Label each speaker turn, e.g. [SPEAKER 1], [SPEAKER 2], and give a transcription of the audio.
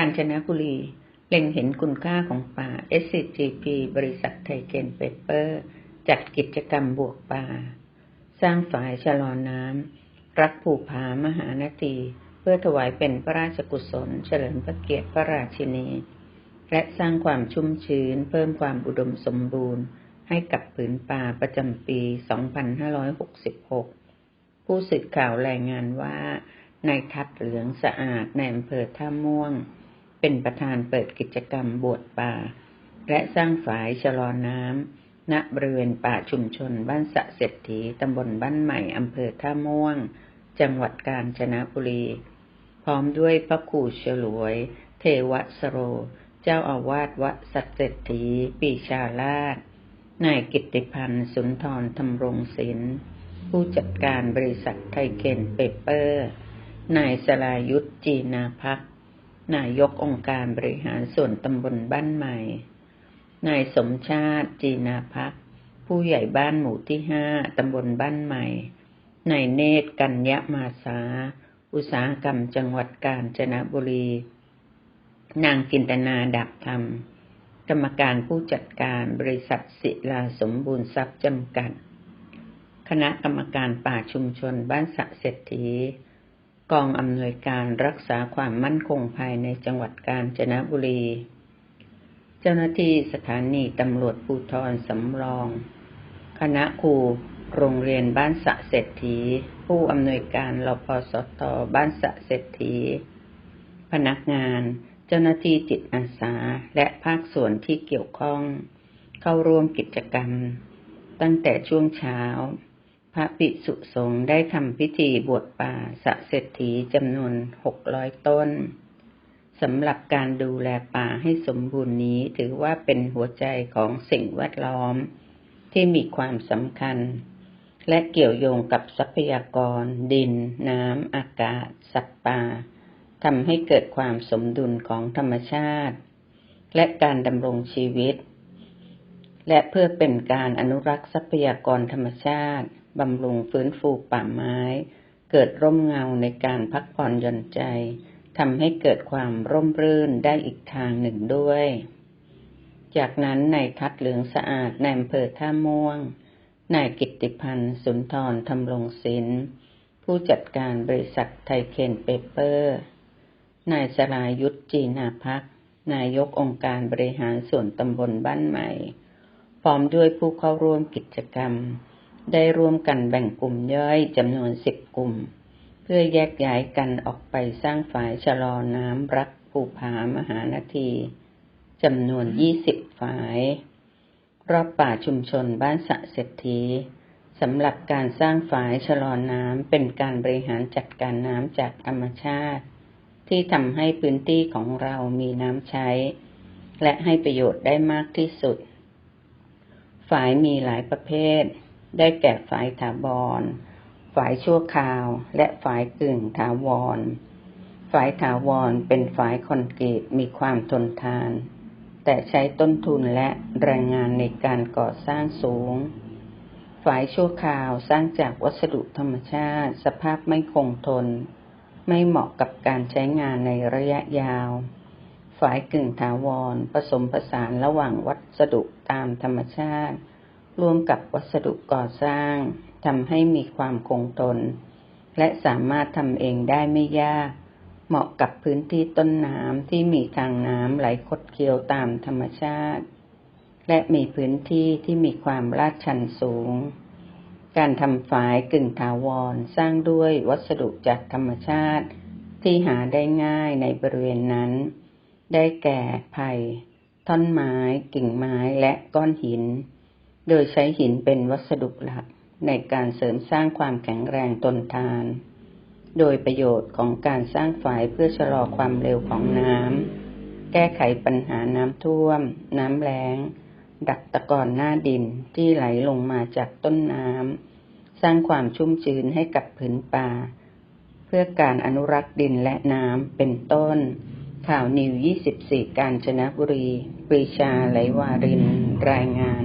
[SPEAKER 1] กาญจนะบุรี เล็งเห็นคุณค่าของป่า SCGP บริษัทไทเกนเปเปอร์ จัดกิจกรรมบวกป่า สร้างฝายชะลอน้ำ รักผูผามหานาทีเพื่อถวายเป็นพระราชกุศล เฉลิมพระเกียรติพระราชินี และสร้างความชุ่มชื้น เพิ่มความอุดมสมบูรณ์ ให้กับผืนป่าประจำปี 2566 ผู้สื่อข่าวรายงานว่านายทัดเหลืองสะอาดในอำเภอท่าม่วง เป็นประธานเปิดกิจกรรมบวชป่า และสร้างฝายชะลอน้ำณบริเวณป่าชุมชนบ้านสะเศรษฐีตำบลบ้านใหม่อำเภอท่าม่วง จังหวัดกาญจนบุรี พร้อมด้วยพระครูฉลวย เทวสโร เจ้าอาวาสวัดสัเศรษฐีปีชาลาดนายกิตติพันธ์สุนทรธรรมรงศิลป์ผู้จัดการบริษัทไทเคนเปเปอร์ นายสลายุทธจีนาพัก นายกองค์การบริหารส่วนตำบลบ้านใหม่ นายสมชาติจีนาพัก ผู้ใหญ่บ้านหมู่ที่ห้าตำบลบ้านใหม่ นายเนตรกัญญมาสา อุตสาหกรรมจังหวัดกาญจนบุรี นางกินตนาดับธรรม กรรมการผู้จัดการบริษัทศิลาสมบูรณ์ทรัพย์จำกัด คณะกรรมการป่าชุมชนบ้านสะเศรษฐี กองอำนวยการรักษาความมั่นคงภายในจังหวัดกาญจนบุรี เจ้าหน้าที่สถานีตำรวจภูธรสำรอง คณะครูโรงเรียนบ้านสะเศรษฐี ผู้อำนวยการรพสตบ้านสะเศรษฐี พนักงาน เจ้าหน้าที่จิตอาสาและภาคส่วนที่เกี่ยวข้อง เข้าร่วมกิจกรรม ตั้งแต่ช่วงเช้า ระภิกษุสงฆ์ได้ทำพิธีบวชป่าสะเศรษฐีจำนวนหกร้อยต้นสำหรับการดูแลป่าให้สมบูรณ์นี้ถือว่าเป็นหัวใจของสิ่งแวดล้อม ที่มีความสำคัญ และเกี่ยวโยงกับทรัพยากร ดิน น้ำอากาศ สัตว์ป่าทำให้เกิดความสมดุลของธรรมชาติ และการดำรงชีวิต และเพื่อเป็นการอนุรักษ์ทรัพยากรธรรมชาติ บำรุงฟื้นฟูป่าไม้ เกิดร่มเงาในการพักผ่อนหย่อนใจทำให้เกิดความร่มรื่นได้อีกทางหนึ่งด้วย จากนั้นนายทัดเหลืองสะอาดในอำเภอท่าม่วง นายกิตติพันธ์สุนทรธรรมรงศิลป์ผู้จัดการบริษัทไทเคนเปเปอร์ นายสรายุทธจีนาพัก นายกองค์การบริหารส่วนตำบลบ้านใหม่ พร้อมด้วยผู้เข้าร่วมกิจกรรม ได้ร่วมกันแบ่งกลุ่มย่อยจำนวนสิบกลุ่ม เพื่อแยกย้ายกันออกไปสร้างฝายชะลอน้ำรักภูผามหานาทีจำนวนยี่สิบฝาย รอบป่าชุมชนบ้านสะเศรษฐีสำหรับการสร้างฝายชะลอน้ำเป็นการบริหารจัดการน้ำจากธรรมชาติ ที่ทำให้พื้นที่ของเรามีน้ำใช้ และให้ประโยชน์ได้มากที่สุด ฝายมีหลายประเภท ได้แก่ฝายถาวรฝายชั่วคราว และฝายกึ่งถาวรฝายถาวรเป็นฝายคอนกรีตมีความทนทาน แต่ใช้ต้นทุนและแรงงานในการก่อสร้างสูงฝายชั่วคราวสร้างจากวัสดุธรรมชาติ สภาพไม่คงทน ไม่เหมาะกับการใช้งานในระยะยาวฝายกึ่งถาวร ผสมผสานระหว่างวัสดุตามธรรมชาติ ร่วมกับวัสดุก่อสร้างทำให้มีความคงทน และสามารถทำเองได้ไม่ยาก เหมาะกับพื้นที่ต้นน้ำที่มีทางน้ำไหลคดเคี้ยวตามธรรมชาติ และมีพื้นที่ที่มีความลาดชันสูง การทำฝายกึ่งถาวรสร้างด้วยวัสดุจากธรรมชาติ ที่หาได้ง่ายในบริเวณนั้น ได้แก่ไผ่ท่อนไม้ กิ่งไม้และก้อนหิน โดยใช้หินเป็นวัสดุหลักในการเสริมสร้างความแข็งแรงทนทาน โดยประโยชน์ของการสร้างฝายเพื่อชะลอความเร็วของน้ำ แก้ไขปัญหาน้ำท่วม น้ำแล้ง ดักตะกอนหน้าดินที่ไหลลงมาจากต้นน้ำ สร้างความชุ่มชื้นให้กับผืนป่า เพื่อการอนุรักษ์ดินและน้ำเป็นต้น ข่าวนิว 24 การชนะบุรี ปรีชาไหลวาริน รายงาน